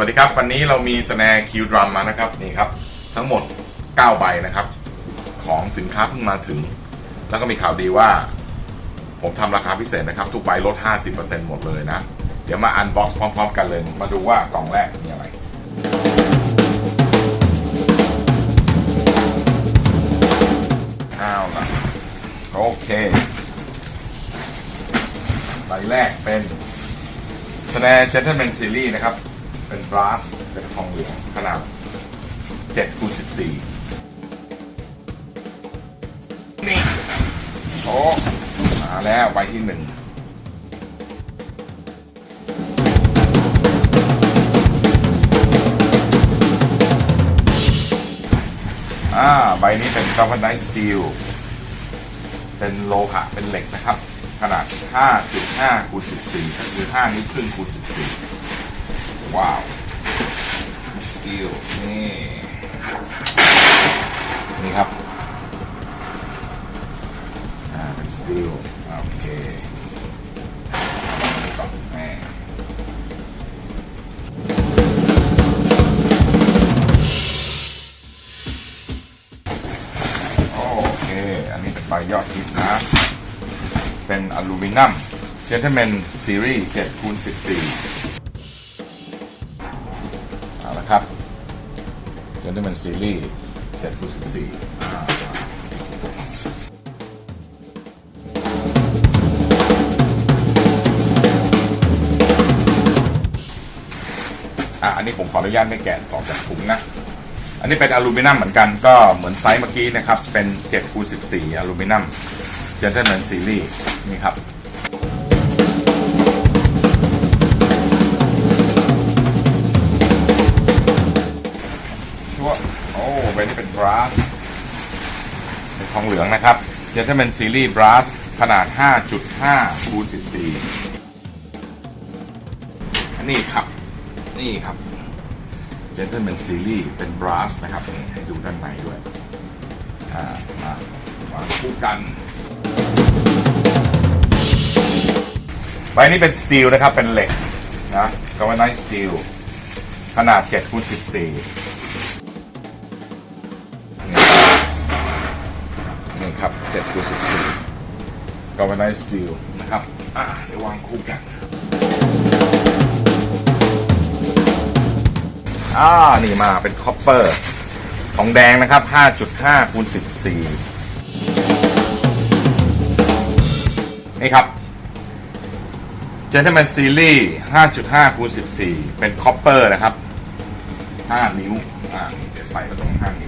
วัสดีครับ วันนี้เรามีสแนร์คิวดรัมมานะครับนี่ครับ ทั้งหมด 9 ใบนะครับ ของสินค้าเพิ่งมาถึง แล้วก็มีข่าวดีว่า ผมทำราคาพิเศษนะครับ ทุกใบลด 50%หมดเลยนะ เดี๋ยวมาอันบ็อกซ์พร้อม ๆ กันเลย มาดูว่ากล่องแรกมีอะไรเอาล่ะโอเคใบแรกเป็นสแนร์เจนเท l แมนซีรีส์นะครับ เป็นบราสเป็นทองเหลืองขนาด7คูณ14 นี่โอ้มาแล้วใบที่หนึ่งอ่าใบนี้เป็น galvanized steel เป็นโลหะเป็นเหล็กนะครับ ขนาด 5.5คูณ14ก็คือ 5 นิ้วครึ่งคูณ14 ว้าวสตีลนี่นี่ครับอ่าเป็นสตีลโอเคก่อนแม่โอเค อันนี้เป็นใบยอดฮิตนะ เป็นอลูมิเนียม Gentleman Series 7คูณ14 เอาละครับ Gentleman Series 7คูณ14อ่าอะอันนี้ผมขออนุญาตไม่แกะออจากถุงนะ อันนี้เป็นอลูมิเนียมเหมือนกันก็เหมือนไซส์เมื่อกี้นะครับ เป็น7คูณ14อลูมิเนียม Gentleman Series นี่ครับ โอ้ใบนี้เป็น brass เป็นทองเหลืองนะครับ Gentleman Series brass ขนาด 5.5คูณ14 อันนี้ครับ นี่ครับ Gentleman Series เป็น brass นะครับนี่ให้ดูด้านในด้วย อ่ามาวางคู่กันใบนี้เป็นสตีลนะครับ เป็นเหล็กนะก a l v a n i z e steel ขนาด7คูณ14 ครับ7คูณ14 g a l v a n i z e steel นะครับ อ่าเดี๋ยววางคู่กัน อ่า นี่มาเป็นคอปเปอร์ทองแดงนะครับ 5.5คูณ14 นี่ครับ Gentleman Series 5.5คูณ14 เป็นคอปเปอร์นะครับ 5 นิ้ว อ่านี่จะใส่มาตรง 5 นิ้ว